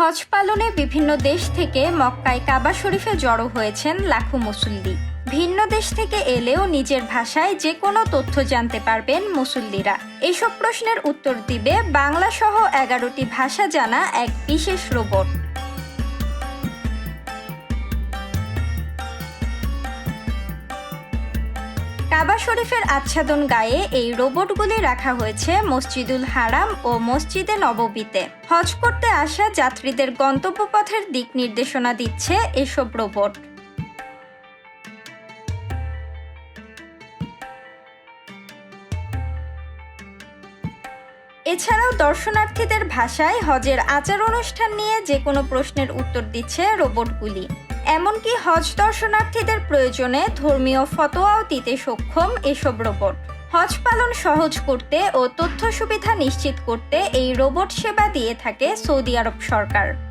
হজ পালনে বিভিন্ন দেশ থেকে মক্কায় কাবা শরীফে জড়ো হয়েছেন লাখো মুসল্লি। ভিন্ন দেশ থেকে এলেও নিজের ভাষায় যে কোনো তথ্য জানতে পারবেন মুসল্লিরা। এসব প্রশ্নের উত্তর দিবে বাংলা সহ এগারোটি ভাষা জানা এক বিশেষ রোবট। কাবা শরীফের আচ্ছাদন গায়ে এই রোবটগুলি রাখা হয়েছে মসজিদুল হারাম ও মসজিদে নববীতে হজ করতে আসা যাত্রীদের গন্তব্যপথের দিক নির্দেশনা দিচ্ছে এসব রোবট। এছাড়াও দর্শনার্থীদের ভাষায় হজের আচার অনুষ্ঠান নিয়ে যে কোনো প্রশ্নের উত্তর দিচ্ছে রোবটগুলি। এমনকি হজ দর্শনার্থীদের প্রয়োজনে ধর্মীয় ফতোয়াও দিতে সক্ষম এসব রোবট। হজ পালন সহজ করতে ও তথ্য সুবিধা নিশ্চিত করতে এই রোবট সেবা দিয়ে থাকে সৌদি আরব সরকার।